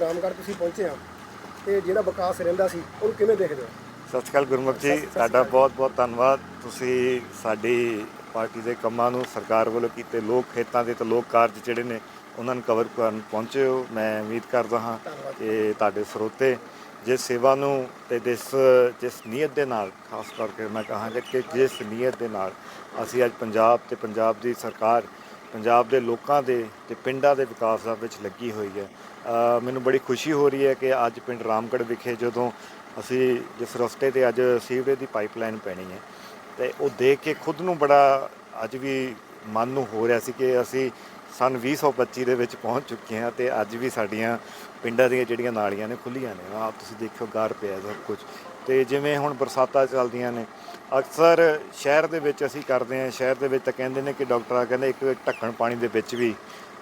ਰਾਮਗੜ੍ਹ ਤੁਸੀਂ ਪਹੁੰਚੇ ਆ ਤੇ ਜਿਹੜਾ ਵਿਕਾਸ ਰਹਿੰਦਾ ਸੀ ਉਹਨੂੰ ਕਿਵੇਂ ਦੇਖਦੇ ਹੋ? ਸਤਿ ਸ਼੍ਰੀ ਅਕਾਲ ਗੁਰਮੁਖ ਜੀ ਤੁਹਾਡਾ ਬਹੁਤ ਬਹੁਤ ਧੰਨਵਾਦ। ਤੁਸੀਂ ਸਾਡੀ ਪਾਰਟੀ ਦੇ ਕੰਮਾਂ ਨੂੰ ਸਰਕਾਰ ਵੱਲੋਂ ਕੀਤੇ ਲੋਕ ਖੇਤਾਂ ਦੇ ਤੇ ਲੋਕ ਕਾਰਜ ਜਿਹੜੇ ਨੇ ਉਹਨਾਂ ਨੂੰ ਕਵਰ ਕਰਨ ਪਹੁੰਚੇ ਹੋ। ਮੈਂ ਉਮੀਦ ਕਰਦਾ ਹਾਂ। ਕਿ ਤੁਹਾਡੇ ਸਰੋਤੇ ਜਿਸ ਸੇਵਾ ਨੂੰ ਤੇ ਜਿਸ ਜਿਸ ਨੀਅਤ ਦੇ ਨਾਲ ਖਾਸ ਕਰਕੇ ਮੈਂ ਕਹਾਂਗਾ ਕਿ ਜਿਸ ਨੀਅਤ ਦੇ ਨਾਲ ਅਸੀਂ ਅੱਜ ਪੰਜਾਬ ਤੇ ਪੰਜਾਬ ਦੀ ਸਰਕਾਰ ਪੰਜਾਬ ਦੇ ਲੋਕਾਂ ਦੇ ਤੇ ਪਿੰਡਾਂ ਦੇ ਵਿਕਾਸ ਦਾ ਵਿੱਚ ਲੱਗੀ ਹੋਈ ਹੈ। ਮੈਨੂੰ ਬੜੀ ਖੁਸ਼ੀ ਹੋ ਰਹੀ ਹੈ ਕਿ ਅੱਜ ਪਿੰਡ ਰਾਮਗੜ੍ਹ ਵਿਖੇ ਜਦੋਂ ਅਸੀਂ ਜਿਸ ਰਸਤੇ ਤੇ ਅੱਜ ਸੀਵਰੇਜ ਦੀ ਪਾਈਪਲਾਈਨ ਪੈਣੀ ਹੈ ਤੇ ਉਹ ਦੇਖ ਕੇ ਖੁਦ ਨੂੰ ਬੜਾ ਅੱਜ ਵੀ ਮਨ ਨੂੰ ਹੋ ਰਿਹਾ ਸੀ ਕਿ ਅਸੀਂ ਸਨ 2025 ਦੇ ਵਿੱਚ ਪਹੁੰਚ ਚੁੱਕੇ ਹਾਂ ਤੇ ਅੱਜ ਵੀ ਸਾਡੀਆਂ ਪਿੰਡਾਂ ਦੀਆਂ ਜਿਹੜੀਆਂ ਨਾਲੀਆਂ ਨੇ ਖੁੱਲੀਆਂ ਨੇ। ਆਪ ਤੁਸੀਂ ਦੇਖਿਓ, ਗਾਰ ਪਿਆ ਸਭ ਕੁਝ। ਤੇ ਜਿਵੇਂ ਹੁਣ ਬਰਸਾਤਾਂ ਚੱਲਦੀਆਂ ਨੇ, ਅਕਸਰ ਸ਼ਹਿਰ ਦੇ ਵਿੱਚ ਅਸੀਂ ਕਰਦੇ ਹਾਂ, ਸ਼ਹਿਰ ਦੇ ਵਿੱਚ ਤਾਂ ਕਹਿੰਦੇ ਨੇ ਕਿ ਡਾਕਟਰਾਂ ਕਹਿੰਦੇ ਇੱਕ ਢੱਕਣ ਪਾਣੀ ਦੇ ਵਿੱਚ ਵੀ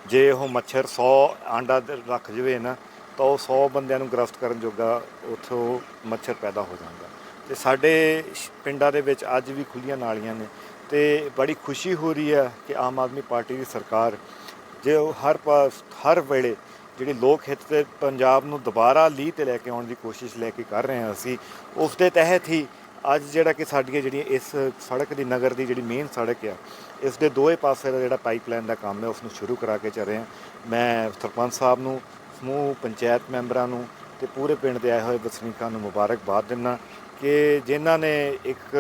ਜੇ ਉਹ ਮੱਛਰ 100 ਆਂਡਾ ਰੱਖ ਜਵੇ ਨਾ, ਤਾਂ ਉਹ 100 ਬੰਦਿਆਂ ਨੂੰ ਗ੍ਰਸਤ ਕਰਨ ਜੋਗਾ ਉੱਥੋਂ ਮੱਛਰ ਪੈਦਾ ਹੋ ਜਾਂਦਾ। ਤੇ ਸਾਡੇ ਸ਼- ਪਿੰਡਾਂ ਦੇ ਵਿੱਚ ਅੱਜ ਵੀ ਖੁੱਲੀਆਂ ਨਾਲੀਆਂ ਨੇ ਤੇ ਬੜੀ ਖੁਸ਼ੀ ਹੋ ਰਹੀ ਹੈ ਕਿ ਆਮ ਆਦਮੀ ਪਾਰਟੀ ਦੀ ਸਰਕਾਰ ਜੇ ਉਹ ਹਰ ਪਾਸ, ਹਰ ਵੇਲੇ ਜਿਹੜੀ ਲੋਕ ਹਿੱਤ ਤੇ ਪੰਜਾਬ ਨੂੰ ਦੁਬਾਰਾ ਲੀਹ ਤੇ ਲੈ ਕੇ ਆਉਣ ਦੀ ਕੋਸ਼ਿਸ਼ ਲੈ ਕੇ ਕਰ ਰਹੇ ਹਾਂ ਅਸੀਂ, ਉਸ ਦੇ ਤਹਿਤ ਹੀ ਅੱਜ ਜਿਹੜਾ ਕਿ ਸਾਡੀਆਂ ਜਿਹੜੀਆਂ ਇਸ ਸੜਕ ਦੀ ਨਗਰ ਦੀ ਜਿਹੜੀ ਮੇਨ ਸੜਕ ਆ, ਇਸ ਦੇ ਦੋਵੇਂ ਪਾਸੇ ਦਾ ਜਿਹੜਾ ਪਾਈਪਲਾਈਨ ਦਾ ਕੰਮ ਹੈ, ਉਸ ਨੂੰ ਸ਼ੁਰੂ ਕਰਾ ਕੇ ਚੱਲ ਰਹੇ ਹਾਂ। ਮੈਂ ਸਰਪੰਚ ਸਾਹਿਬ ਨੂੰ, ਸਮੂਹ ਪੰਚਾਇਤ ਮੈਂਬਰਾਂ ਨੂੰ ਤੇ ਪੂਰੇ ਪਿੰਡ ਦੇ ਆਏ ਹੋਏ ਵਸਨੀਕਾਂ ਨੂੰ ਮੁਬਾਰਕਬਾਦ ਦਿੰਦਾ ਕਿ ਜਿਨ੍ਹਾਂ ਨੇ ਇੱਕ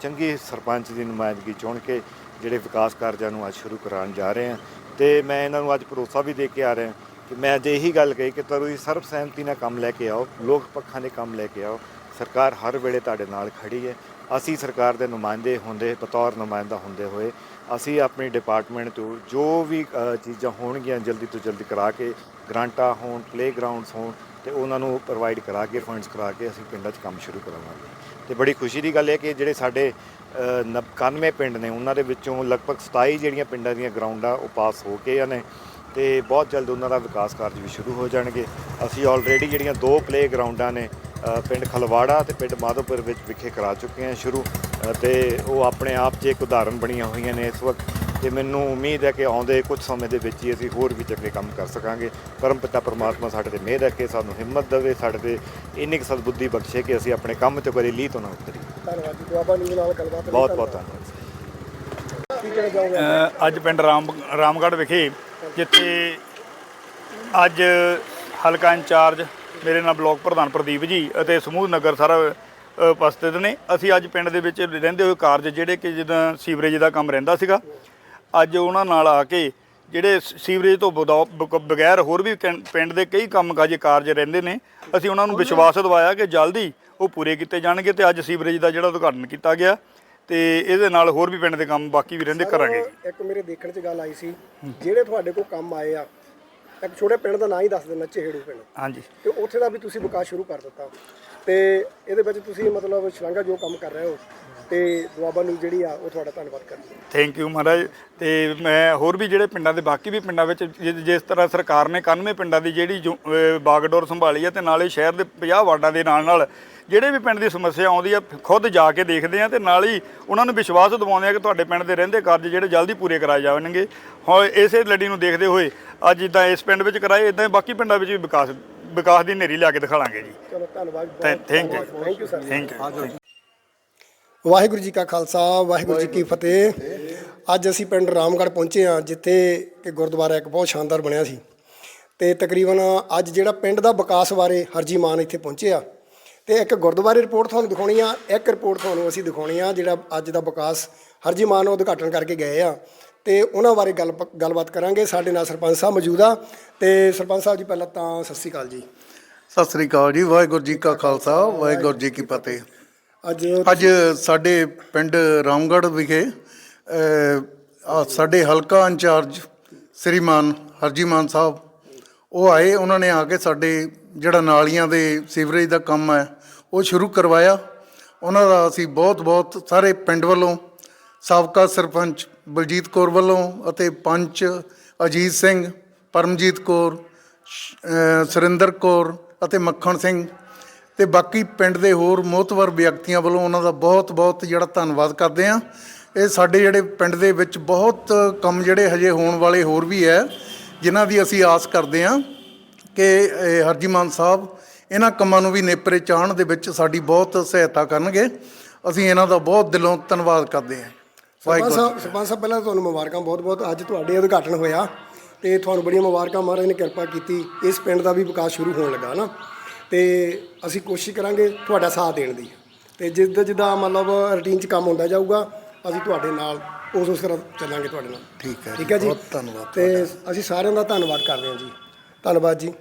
ਚੰਗੀ ਸਰਪੰਚ ਦੀ ਨੁਮਾਇੰਦਗੀ ਚੁਣ ਕੇ ਜਿਹੜੇ ਵਿਕਾਸ ਕਾਰਜਾਂ ਨੂੰ ਅੱਜ ਸ਼ੁਰੂ ਕਰਾਉਣ ਜਾ ਰਹੇ ਹਾਂ। ਤੇ ਮੈਂ ਇਹਨਾਂ ਨੂੰ ਅੱਜ ਭਰੋਸਾ ਵੀ ਦੇ ਕੇ ਆ ਰਿਹਾ ਕਿ ਮੈਂ ਅੱਜ ਇਹੀ ਗੱਲ ਕਹੀ ਕਿ ਤੁਸੀਂ ਸਰਬਸਹਿਮਤੀ ਨਾਲ ਕੰਮ ਲੈ ਕੇ ਆਓ ਲੋਕ ਪੱਖਾਂ ਦੇ ਕੰਮ ਲੈ ਕੇ ਆਓ। ਸਰਕਾਰ ਹਰ ਵੇਲੇ ਤੁਹਾਡੇ ਨਾਲ ਖੜੀ ਹੈ। ਅਸੀਂ ਸਰਕਾਰ ਦੇ ਨੁਮਾਇੰਦੇ ਹੁੰਦੇ ਬਤੌਰ ਨੁਮਾਇੰਦਾ ਹੁੰਦੇ ਹੋਏ ਅਸੀਂ ਆਪਣੀ ਡਿਪਾਰਟਮੈਂਟ ਤੋਂ ਜੋ ਵੀ ਚੀਜ਼ਾਂ ਹੋਣਗੀਆਂ ਜਲਦੀ ਤੋਂ ਜਲਦੀ ਕਰਾ ਕੇ ਗ੍ਰਾਂਟਾਂ ਹੋਣ ਪਲੇਗਰਾਉਂਡਸ ਹੋਣ ਤੇ ਉਹਨਾਂ ਨੂੰ ਪ੍ਰੋਵਾਈਡ ਕਰਾ ਕੇ ਫੰਡਸ ਕਰਾ ਕੇ ਅਸੀਂ ਪਿੰਡਾਂ 'ਚ ਕੰਮ ਸ਼ੁਰੂ ਕਰਾਵਾਂਗੇ। ਤੇ ਬੜੀ ਖੁਸ਼ੀ ਦੀ ਗੱਲ ਹੈ ਕਿ ਜਿਹੜੇ ਸਾਡੇ ਅ, 91 ਪਿੰਡ ਨੇ ਉਹਨਾਂ ਦੇ ਵਿੱਚੋਂ ਲਗਭਗ 27 ਜਿਹੜੀਆਂ ਪਿੰਡਾਂ ਦੀਆਂ ਗਰਾਊਂਡਾਂ ਉਹ ਪਾਸ ਹੋ ਕੇ ਨੇ। ਤੇ ਬਹੁਤ ਜਲਦ ਉਹਨਾਂ ਦਾ ਵਿਕਾਸ ਕਾਰਜ ਵੀ ਸ਼ੁਰੂ ਹੋ ਜਾਣਗੇ। ਅਸੀਂ ਆਲਰੇਡੀ ਜਿਹੜੀਆਂ ਦੋ ਪਲੇ ਗਰਾਊਂਡਾਂ ਨੇ ਪਿੰਡ ਖਲਵਾੜਾ ਤੇ ਪਿੰਡ ਮਾਧੋਪੁਰ ਵਿੱਚ ਵਿਖੇ ਕਰਾ ਚੁੱਕੇ ਹਾਂ ਸ਼ੁਰੂ। ਤੇ ਉਹ ਆਪਣੇ ਆਪ 'ਚ ਇੱਕ ਉਦਾਹਰਨ ਬਣੀਆਂ ਹੋਈਆਂ ਨੇ ਇਸ ਵਕਤ। ਤੇ ਮੈਨੂੰ ਉਮੀਦ ਹੈ ਕਿ ਆਉਂਦੇ ਕੁਝ ਸਮੇਂ ਦੇ ਵਿੱਚ ਹੀ ਅਸੀਂ ਹੋਰ ਵੀ ਚੰਗੇ ਕੰਮ ਕਰ ਸਕਾਂਗੇ। ਪਰਮ ਪਿਤਾ ਪਰਮਾਤਮਾ ਸਾਡੇ ਤੇ ਮਿਹਰ ਰੱਖੇ ਸਾਨੂੰ ਹਿੰਮਤ ਦੇਵੇ ਸਾਡੇ ਤੇ ਇੰਨੀ ਕੁ ਸਦਬੁੱਧੀ ਬਖਸ਼ੇ ਕਿ ਅਸੀਂ ਆਪਣੇ ਕੰਮ ਤੇ ਕਦੇ ਲੀਹ ਤੋਂ ਨਾ ਉਤਰੀਏ। ਧੰਨਵਾਦ ਜੀ ਦੁਆਬਾ ਨਿਊਜ਼ ਨਾਲ ਗੱਲਬਾਤ ਬਹੁਤ ਬਹੁਤ ਧੰਨਵਾਦ। ਅੱਜ ਪਿੰਡ ਰਾਮ ਰਾਮਗੜ੍ਹ ਵਿਖੇ ਜਿੱਥੇ ਅੱਜ ਹਲਕਾ ਇੰਚਾਰਜ ਮੇਰੇ ਨਾਲ ਬਲਾਕ ਪ੍ਰਧਾਨ ਪ੍ਰਦੀਪ ਜੀ ਅਤੇ ਸਮੂਹ ਨਗਰ ਸਾਰਾ ਉਪਸਥਿਤ ਨੇ। ਅਸੀਂ ਅੱਜ ਪਿੰਡ ਦੇ ਵਿੱਚ ਰਹਿੰਦੇ ਹੋਏ ਕਾਰਜ ਜਿਹੜੇ ਕਿ ਜਦੋਂ ਸੀਵਰੇਜ ਦਾ ਕੰਮ ਰਹਿੰਦਾ ਸੀਗਾ। ਅੱਜ ਉਹਨਾਂ ਨਾਲ ਆ ਕੇ ਜਿਹੜੇ ਸੀਵਰੇਜ ਤੋਂ ਬਗੈਰ ਹੋਰ ਵੀ ਪਿੰਡ ਦੇ ਕਈ ਕੰਮ ਕਾਜ ਕਾਰਜ ਰਹਿੰਦੇ ਨੇ। ਅਸੀਂ ਉਹਨਾਂ ਨੂੰ ਵਿਸ਼ਵਾਸ ਦਿਵਾਇਆ ਕਿ ਜਲਦੀ ਉਹ ਪੂਰੇ ਕੀਤੇ ਜਾਣਗੇ ਤੇ ਅੱਜ ਸੀਵਰੇਜ ਦਾ ਜਿਹੜਾ ਉਦਘਾਟਨ ਕੀਤਾ ਗਿਆ। ਤੇ ਇਹਦੇ ਨਾਲ ਹੋਰ ਵੀ ਪਿੰਡ ਦੇ ਕੰਮ ਬਾਕੀ ਵੀ ਰਹਿੰਦੇ ਕਰਾਂਗੇ ਇੱਕ ਮੇਰੇ ਦੇਖਣ 'ਚ ਗੱਲ ਆਈ ਸੀ ਜਿਹੜੇ ਤੁਹਾਡੇ ਕੋਲ ਕੰਮ ਆਏ ਆ ਇੱਕ ਛੋਟੇ ਪਿੰਡ ਦਾ ਨਾਂ ਹੀ ਦੱਸ ਦਿੰਦਾ ਚਿਹੜੂ ਪਿੰਡ। ਹਾਂਜੀ। ਤੇ ਉੱਥੇ ਦਾ ਵੀ ਤੁਸੀਂ ਵਿਕਾਸ ਸ਼ੁਰੂ ਕਰ ਦਿੱਤਾ। ਤੇ ਇਹਦੇ ਵਿੱਚ ਤੁਸੀਂ ਮਤਲਬ ਸ਼ਲਾਘਾ ਜੋ ਕੰਮ ਕਰ ਰਹੇ ਹੋ ਤੇ ਦੁਆਬਾ ਨੂੰ ਜਿਹੜੀ ਆ ਉਹ ਤੁਹਾਡਾ ਧੰਨਵਾਦ ਕਰਦੀ। Thank you Maharaj. ਤੇ ਮੈਂ ਹੋਰ ਵੀ ਜਿਹੜੇ ਪਿੰਡਾਂ ਦੇ ਬਾਕੀ ਵੀ ਪਿੰਡਾਂ ਵਿੱਚ ਜਿਸ ਤਰ੍ਹਾਂ ਸਰਕਾਰ ਨੇ 91 ਪਿੰਡਾਂ ਦੀ ਜਿਹੜੀ ਬਾਗਡੋਰ ਸੰਭਾਲੀ ਹੈ ਤੇ ਨਾਲੇ ਸ਼ਹਿਰ ਦੇ 50 ਵਾਰਡਾਂ ਦੇ ਨਾਲ ਨਾਲ ਜਿਹੜੇ ਵੀ ਪਿੰਡ ਦੀ ਸਮੱਸਿਆ ਆਉਂਦੀ ਆ ਖੁਦ ਜਾ ਕੇ ਦੇਖਦੇ ਆ ਤੇ ਨਾਲ ਹੀ ਉਹਨਾਂ ਨੂੰ ਵਿਸ਼ਵਾਸ ਦਿਵਾਉਂਦੇ ਆ ਕਿ ਤੁਹਾਡੇ ਪਿੰਡ ਦੇ ਰਹਿੰਦੇ ਕਾਰਜ ਜਿਹੜੇ ਜਲਦੀ ਪੂਰੇ ਕਰਾਏ ਜਾਣਗੇ। ਹੁਣ ਇਸੇ ਲੜੀ ਨੂੰ ਦੇਖਦੇ ਹੋਏ ਅੱਜ ਜਿੱਦਾਂ ਇਸ ਪਿੰਡ ਵਿੱਚ ਕਰਾਏ ਇਦਾਂ ਬਾਕੀ ਪਿੰਡਾਂ ਵਿੱਚ ਵੀ ਵਿਕਾਸ ਵਿਕਾਸ ਦੀ ਨੇਰੀ ਲਿਆ ਕੇ ਦਿਖਾਵਾਂਗੇ ਜੀ। ਚਲੋ ਧੰਨਵਾਦ thank you thank you sir thank you Waheguru ji ਕਾ ਖਾਲਸਾ ਵਾਹਿਗੁਰੂ ਜੀ ਕੀ ਫਤਿਹ। ਅੱਜ ਅਸੀਂ ਪਿੰਡ ਰਾਮਗੜ੍ਹ ਪਹੁੰਚੇ ਹਾਂ ਜਿੱਥੇ ਕਿ ਗੁਰਦੁਆਰਾ ਇੱਕ ਬਹੁਤ ਸ਼ਾਨਦਾਰ ਬਣਿਆ ਸੀ। ਤੇ ਤਕਰੀਬਨ ਅੱਜ ਜਿਹੜਾ ਪਿੰਡ ਦਾ ਵਿਕਾਸ ਬਾਰੇ ਹਰਜੀ ਮਾਨ ਇੱਥੇ ਪਹੁੰਚੇ ਆ ਤੇ ਇੱਕ ਗੁਰਦੁਆਰੇ ਰਿਪੋਰਟ ਤੁਹਾਨੂੰ ਦਿਖਾਉਣੀ ਆ ਇੱਕ ਰਿਪੋਰਟ ਤੁਹਾਨੂੰ ਅਸੀਂ ਦਿਖਾਉਣੀ ਆ ਜਿਹੜਾ ਅੱਜ ਦਾ ਵਿਕਾਸ ਹਰਜੀ ਮਾਨ ਉਦਘਾਟਨ ਕਰਕੇ ਗਏ ਆ। ਤੇ ਉਹਨਾਂ ਬਾਰੇ ਗੱਲ ਗੱਲਬਾਤ ਕਰਾਂਗੇ। ਸਾਡੇ ਨਾਲ ਸਰਪੰਚ ਸਾਹਿਬ ਮੌਜੂਦ ਆ। ਤੇ ਸਰਪੰਚ ਸਾਹਿਬ ਜੀ ਪਹਿਲਾਂ ਤਾਂ ਸਤਿ ਸ੍ਰੀ ਅਕਾਲ ਜੀ। ਸਤਿ ਸ੍ਰੀ ਅਕਾਲ ਜੀ। ਵਾਹਿਗੁਰੂ ਜੀ ਕਾ ਖਾਲਸਾ ਵਾਹਿਗੁਰੂ ਜੀ ਕੀ ਫਤਿਹ। ਅੱਜ ਅੱਜ ਸਾਡੇ ਪਿੰਡ ਰਾਮਗੜ੍ਹ ਵਿਖੇ ਸਾਡੇ ਹਲਕਾ ਇੰਚਾਰਜ ਸ੍ਰੀਮਾਨ ਹਰਜੀਮਾਨ ਸਾਹਿਬ ਉਹ ਆਏ। ਉਹਨਾਂ ਨੇ ਆ ਕੇ ਸਾਡੇ ਜਿਹੜਾ ਨਾਲੀਆਂ ਦੇ ਸੀਵਰੇਜ ਦਾ ਕੰਮ ਹੈ ਉਹ ਸ਼ੁਰੂ ਕਰਵਾਇਆ। ਉਹਨਾਂ ਦਾ ਅਸੀਂ ਬਹੁਤ ਬਹੁਤ ਸਾਰੇ ਪਿੰਡ ਵੱਲੋਂ, ਸਾਬਕਾ ਸਰਪੰਚ ਬਲਜੀਤ ਕੌਰ ਵੱਲੋਂ ਅਤੇ ਪੰਚ ਅਜੀਤ ਸਿੰਘ, ਪਰਮਜੀਤ ਕੌਰ ਸੁਰਿੰਦਰ ਕੌਰ ਅਤੇ ਮੱਖਣ ਸਿੰਘ ਤੇ ਬਾਕੀ ਪਿੰਡ ਦੇ ਹੋਰ ਮੋਹਤਵਰ ਵਿਅਕਤੀਆਂ ਵੱਲੋਂ ਉਹਨਾਂ ਦਾ ਬਹੁਤ ਬਹੁਤ ਜਿਹੜਾ ਧੰਨਵਾਦ ਕਰਦੇ ਆ ਇਹ ਸਾਡੇ ਜਿਹੜੇ ਪਿੰਡ ਦੇ ਵਿੱਚ ਬਹੁਤ ਕੰਮ ਜਿਹੜੇ ਹਜੇ ਹੋਣ ਵਾਲੇ ਹੋਰ ਵੀ ਹੈ, ਜਿਨ੍ਹਾਂ ਦੀ ਅਸੀਂ ਆਸ ਕਰਦੇ ਆ ਕਿ ਇਹ ਹਰਜੀਮਾਨ ਸਾਹਿਬ ਇਹਨਾਂ ਕੰਮਾਂ ਨੂੰ ਵੀ ਨੇਪਰੇ ਚਾਹਣ ਦੇ ਵਿੱਚ ਸਾਡੀ ਬਹੁਤ ਸਹਾਇਤਾ ਕਰਨਗੇ। ਅਸੀਂ ਇਹਨਾਂ ਦਾ ਬਹੁਤ ਦਿਲੋਂ ਧੰਨਵਾਦ ਕਰਦੇ ਹਾਂ। ਸਰਪੰਚ ਸਾਹਿਬ ਸਰਪੰਚ ਸਾਹਿਬ ਪਹਿਲਾਂ ਤੁਹਾਨੂੰ ਮੁਬਾਰਕਾਂ ਬਹੁਤ ਬਹੁਤ ਅੱਜ ਤੁਹਾਡੇ ਉਦਘਾਟਨ ਹੋਇਆ ਤੇ ਤੁਹਾਨੂੰ ਬੜੀਆਂ ਮੁਬਾਰਕਾਂ ਮਹਾਰਾਜ ਨੇ ਕਿਰਪਾ ਕੀਤੀ। ਇਸ ਪਿੰਡ ਦਾ ਵੀ ਵਿਕਾਸ ਸ਼ੁਰੂ ਹੋਣ ਲੱਗਾ ਨਾ। ਤੇ ਅਸੀਂ ਕੋਸ਼ਿਸ਼ ਕਰਾਂਗੇ ਤੁਹਾਡਾ ਸਾਥ ਦੇਣ ਦੀ। ਤੇ ਜਿੱਦਾਂ ਜਿੱਦਾਂ ਮਤਲਬ ਰੁਟੀਨ 'ਚ ਕੰਮ ਹੁੰਦਾ ਜਾਊਗਾ ਅਸੀਂ ਤੁਹਾਡੇ ਨਾਲ ਉਸ ਉਸ ਤਰ੍ਹਾਂ ਚੱਲਾਂਗੇ ਤੁਹਾਡੇ ਨਾਲ। ਠੀਕ ਹੈ ਠੀਕ ਹੈ ਜੀ? ਬਹੁਤ ਧੰਨਵਾਦ ਤੇ ਅਸੀਂ ਸਾਰਿਆਂ ਦਾ ਧੰਨਵਾਦ ਕਰਦੇ ਹਾਂ ਜੀ। ਧੰਨਵਾਦ ਜੀ।